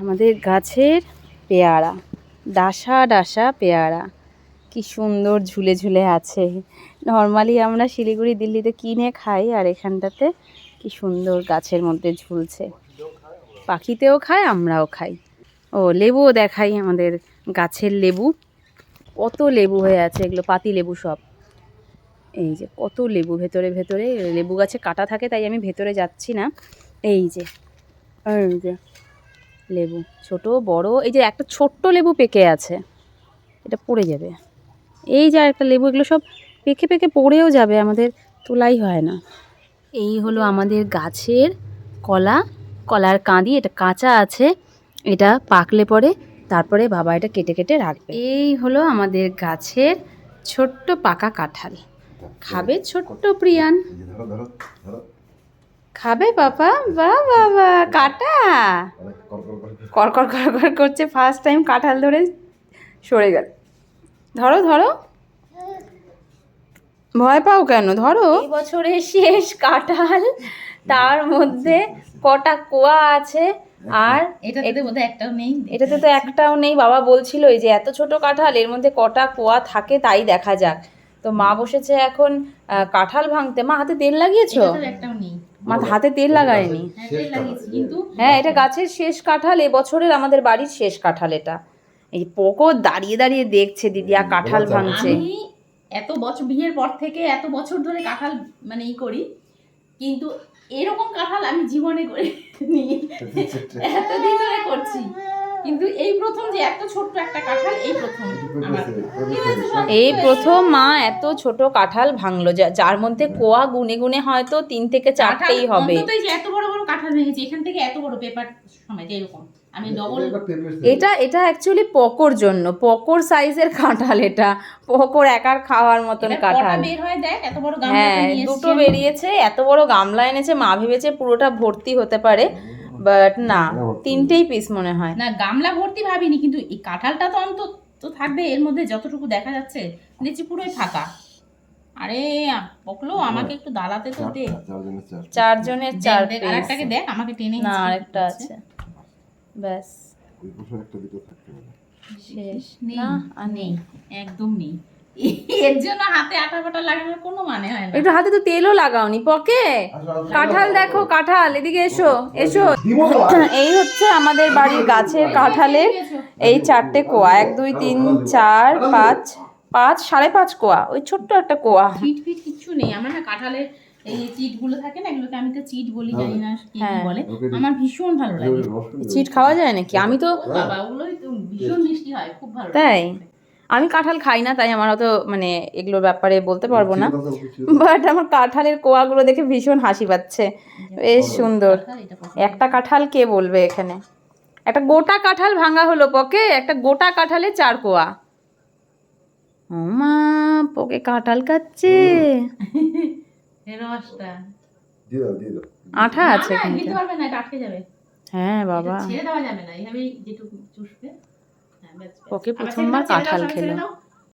আমাদের গাছের পেয়ারা, ডাসা ডাসা পেয়ারা। কি সুন্দর ঝুলে ঝুলে আছে। নর্মালি আমরা শিলিগুড়ি, দিল্লিতে কিনে খাই আর এখানটাতে কি সুন্দর গাছের মধ্যে ঝুলছে। পাখিতেও খায় আমরাও খাই। ও, লেবুও দেখাই আমাদের গাছের লেবু। কত লেবু হয়ে আছে এগুলো, পাতি লেবু সব। এই যে কত লেবু, ভেতরে ভেতরে লেবু গাছে কাটা থাকে, তাই আমি ভেতরে যাচ্ছি না। এই যে এই যে। লেবু, ছোট, বড়, এই যে একটা ছোট্ট লেবু পেকে আছে, এটা পড়ে যাবে। এই যে একটা লেবু, এগুলো সব পেকে পেকে পড়েও যাবে, আমাদের তোলাই হয় না। এই হলো আমাদের গাছের কলা, কলার কাঁদি, এটা কাঁচা আছে, এটা পাকলে পরে, তারপরে বাবা এটা কেটে কেটে রাখবে। এই হলো আমাদের গাছের ছোট্ট পাকা কাঁঠাল। খাবে ছোট্ট প্রিয়ান। খাবে বাবা? বা বাবা কাটা। করকর করকর করছে। ফার্স্ট টাইম কাঁঠাল ধরে সরে গেল। ধরো ধরো। ভয় পাও কেন? ধরো। বছরে শেষ কাঁঠাল তার মধ্যে কটা কোয়া আছে আর এটাতে মধ্যে একটাও নেই। এটাতে তো একটাও নেই। বাবা বলছিল যে এত ছোট কাঁঠাল এর মধ্যে কটা কোয়া থাকে তাই দেখা যাক। তো মা বসেছে এখন কাঁঠাল ভাঙতে। মা হাতে তেল লাগিয়েছো? একটাও নেই। মা হাতে তেল লাগায়নি। হ্যাঁ কিন্তু হ্যাঁ। এটা গাছের শেষ কাঁঠাল এবছরের আমাদের বাড়ির শেষ কাঁঠাল এটা। এই পোকো দাঁড়িয়ে দাঁড়িয়ে দেখছে দিদি আর কাঁঠাল ভাঙছে। এত বছর বিয়ের পর থেকে এত বছর ধরে কাঁঠাল মানে ই করি কিন্তু এরকম কাঁঠাল আমি জীবনে করে নি এতদিন ধরে করছি। কিন্তু এই প্রথম যে এত ছোট্ট একটা কাঁঠাল এই প্রথম। এই প্রথম মা এত ছোট কাঁঠাল ভাঙলো যার মধ্যে কোয়া গুনে গুনে হয়তো তিন থেকে চারটেই হবে। এত বড় বড় কাঁঠাল ভেঙেছি এখান থেকে এত বড় পেপার সময় এরকম এটা এটা অ্যাকচুয়ালি পকোর জন্য পকোর সাইজের কাঁঠাল এটা। পকোর একার খাওয়ার মতন কাঁঠাল। বের হয় দেখ এত বড় গামলাতে হ্যাঁ দুটো বেরিয়েছে এত বড় গামলা এনেছে মা ভেবেছে পুরোটা ভর্তি হতে পারে। বাট না তিনটেই পিস মনে হয়। না গামলা ভর্তি ভাবিনি কিন্তু এই কাঁঠালটা তো অন্তত তো থাকবে এর মধ্যে যতটুকু দেখা যাচ্ছে দেখছি পুরোই ফাঁকা। আরে পকলো আমাকে একটু দাঁড়াতে তো দে। চারজনের চার আরেকটাকে দেখ আমাকে টেনে না আরেকটা আছে। ব্যাস। শেষ নেই না আর নেই। একদম নেই। এর জন্য হাতে আটা ফাটা লাগানোর কোনো মানে হয় না। একটু হাতে তো তেলও লাগাওনি পকে? কাঁঠাল দেখো কাঁঠাল এদিকে এসো এসো। এই হচ্ছে আমাদের বাড়ির গাছের কাঁঠালের এই চারটে কোয়া এক দুই তিন চার পাঁচ পাঁচ সাড়ে পাঁচ কোয়া ওই ছোট্ট একটা কোয়া। চিট ফিট কিচ্ছু নেই আমার না কাঁঠালের এই চিটগুলো থাকে না এগুলোকে আমি তো চিট বলি জানি না কি হ্যাঁ। বলে। আমার ভীষণ ভালো লাগে। চিট খাওয়া যায় নাকি? আমি তো বাবা ভীষণ মিষ্টি হয় খুব ভালো তাই? আমি কাঁঠাল খাই না তাই আমার অত মানে এগুলোর ব্যাপারে বলতে পারব না। বাট আমার কাঁঠালের কোয়াগুলো দেখে ভীষণ হাসি পাচ্ছে। বেশ সুন্দর। একটা কাঁঠাল কে বলবে এখানে? একটা গোটা কাঁঠাল ভাঙা হলো পকে একটা গোটা কাঁঠালে চার কোয়া। ও মা পকে কাঁঠাল খাচ্ছে এর রসটা দিয়ে দাও দিয়ে দাও। আঠা আছে হ্যাঁ বাবা। ছেড়ে দেওয়া যাবে না এইভাবেই যেটুকু চুষবে। ওকে প্রথমবার কাঁঠাল খেলো।